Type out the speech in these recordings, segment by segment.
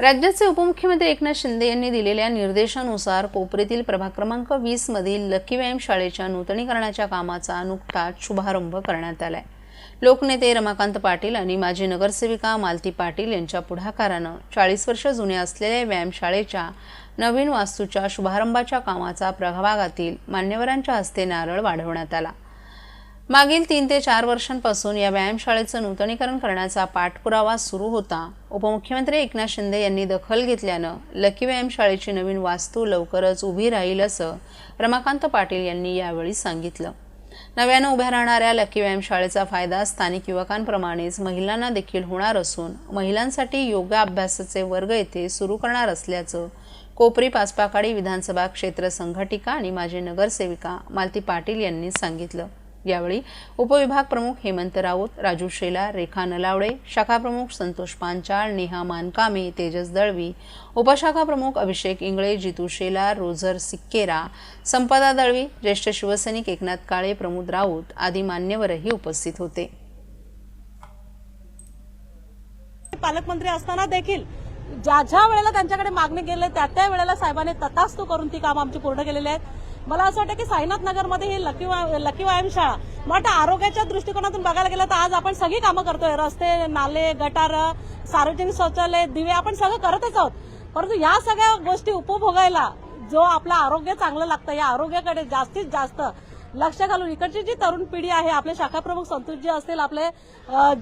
राज्याचे उपमुख्यमंत्री एकनाथ शिंदे यांनी दिलेल्या निर्देशानुसार कोपरीतील प्रभाग क्रमांक वीस मधील लकी व्यायाम शाळेच्या नूतनीकरणाच्या कामाचा नुकताच शुभारंभ करण्यात आलाय. लोकनेते रमाकांत पाटील आणि माजी नगरसेविका मालती पाटील यांच्या पुढाकारानं चाळीस वर्ष जुन्या असलेल्या व्यायामशाळेच्या नवीन वास्तूच्या शुभारंभाच्या कामाचा प्रभागातील मान्यवरांच्या हस्ते नारळ वाढवण्यात आला. मागील तीन ते चार वर्षांपासून या व्यायामशाळेचं नूतनीकरण करण्याचा पाठपुरावा सुरू होता. उपमुख्यमंत्री एकनाथ शिंदे यांनी दखल घेतल्यानं लकी व्यायामशाळेची नवीन वास्तू लवकरच उभी राहील असं रमाकांत पाटील यांनी यावेळी सांगितलं. नव्यानं उभ्या राहणाऱ्या लकी व्यायामशाळेचा फायदा स्थानिक युवकांप्रमाणेच महिलांना देखील होणार असून महिलांसाठी योगा अभ्यासाचे वर्ग येथे सुरू करणार असल्याचं कोपरी पाचपाकाडी विधानसभा क्षेत्र संघटिका आणि माजी नगरसेविका मालती पाटील यांनी सांगितलं. यावेळी उपविभाग प्रमुख हेमंत राऊत राजू शेला रेखा नलावडे शाखा प्रमुख संतोष पांचाळ नेहा मानकामे तेजस दळवी उपशाखा प्रमुख अभिषेक इंगळे जितू शेला रोझर सिक्केरा संपदा दळवी ज्येष्ठ शिवसैनिक एकनाथ काळे प्रमोद राऊत आदी मान्यवरही उपस्थित होते. पालकमंत्री असताना देखील ज्या ज्या वेळेला त्यांच्याकडे मागणी गेले त्या त्या वेळेला साहेबांनी तथास्तू करून ती काम आमची पूर्ण केलेली आहेत. मला असं वाटतं की साईनाथ नगरमध्ये ही लकी वा- लकी व्यायामशाळा मला वाटतं आरोग्याच्या दृष्टिकोनातून बघायला गेलं तर आज आपण सगळी कामं करतोय. रस्ते नाले गटार सार्वजनिक शौचालय दिवे आपण सगळं करतच आहोत. परंतु या सगळ्या गोष्टी उपभोगायला जो आपलं आरोग्य चांगलं लागतं या आरोग्याकडे जास्तीत जास्त लक्ष घालून इकडची जी तरुण पिढी आहे आपले शाखाप्रमुख संतोषजी असतील आपले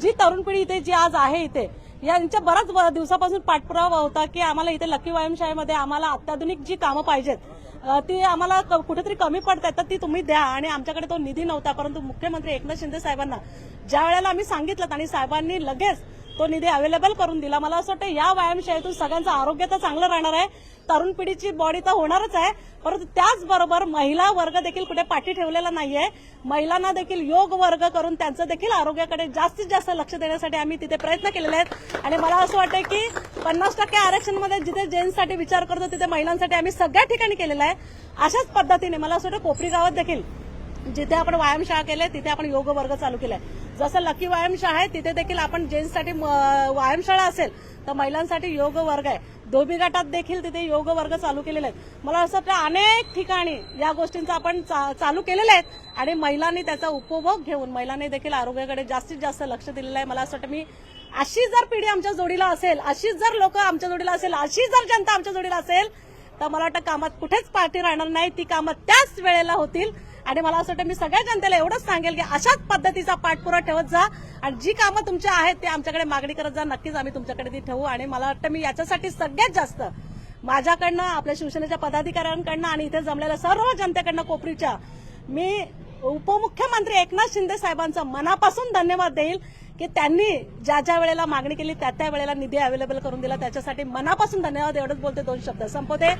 जी तरुण पिढी इथे जी आज आहे इथे यांच्या बऱ्याच दिवसापासून पाठपुरावा होता की आम्हाला इथे लकी व्यायामशाळेमध्ये आम्हाला अत्याधुनिक जी कामं पाहिजेत ती आम्हाला क- कुठेतरी कमी पडतात तर ती तुम्ही द्या. आणि आमच्याकडे तो निधी नव्हता परंतु मुख्यमंत्री एकनाथ शिंदे साहेबांना ज्या वेळेला आम्ही सांगितलं आणि साहेबांनी लगेच तो निधी अवेलेबल करून दिला. मला असं वाटतं या व्यायामशाळेतून सगळ्यांचं आरोग्य तर चांगलं राहणार आहे. तरुण पिढीची बॉडी तर होणारच आहे. परंतु त्याचबरोबर महिला वर्ग देखील कुठे पाठी ठेवलेला नाहीये. महिलांना देखील योग वर्ग करून त्यांचं देखील आरोग्याकडे जास्तीत जास्त लक्ष देण्यासाठी आम्ही तिथे प्रयत्न केलेले आहेत. आणि मला असं वाटतं की पन्नास टक्के आरक्षणमध्ये जिथे जेंट्ससाठी विचार करतो तिथे महिलांसाठी आम्ही सगळ्या ठिकाणी केलेला आहे. अशाच पद्धतीने मला असं वाटतं कोपरी गावात देखील जिथे आपण व्यायामशाळा केल्या तिथे आपण योग वर्ग चालू केलाय. जसं लकी व्यायामशाळा आहे तिथे देखील आपण जेंट्ससाठी म, व्यायामशाळा असेल तर महिलांसाठी योग वर्ग आहे. धोबी गटात देखील तिथे योग वर्ग चालू केलेले आहेत. मला असं वाटतं अनेक ठिकाणी या गोष्टींचा आपण चा- चालू केलेले आहेत आणि महिलांनी त्याचा उपभोग घेऊन महिलांनी देखील आरोग्याकडे जास्तीत जास्त लक्ष दिलेलं आहे. मला असं वाटतं मी अशी जर पिढी आमच्या जोडीला असेल अशीच जर लोक आमच्या जोडीला असेल अशी जर जनता आमच्या जोडीला असेल तर मला वाटतं कामात कुठेच पाठी राहणार नाही. ती कामं त्याच वेळेला होतील. आणि मला असं वाटतं मी सगळ्या जनतेला एवढंच सांगेल की अशाच पद्धतीचा पाठपुरा ठेवत जा. आणि जी कामं तुमच्या आहेत ते आमच्याकडे मागणी करत जा. नक्कीच आम्ही तुमच्याकडे ती ठेवू. आणि मला वाटतं मी याच्यासाठी सगळ्यात जास्त माझ्याकडनं आपल्या शिवसेनेच्या पदाधिकाऱ्यांकडनं आणि इथे जमलेल्या सर्व जनतेकडनं कोपरीच्या मी उपमुख्यमंत्री एकनाथ शिंदे साहेबांचा मनापासून धन्यवाद देईल की त्यांनी ज्या ज्या वेळेला मागणी केली त्या त्या वेळेला निधी अवेलेबल करून दिला. त्याच्यासाठी मनापासून धन्यवाद. एवढंच बोलते दोन शब्द. संपवते.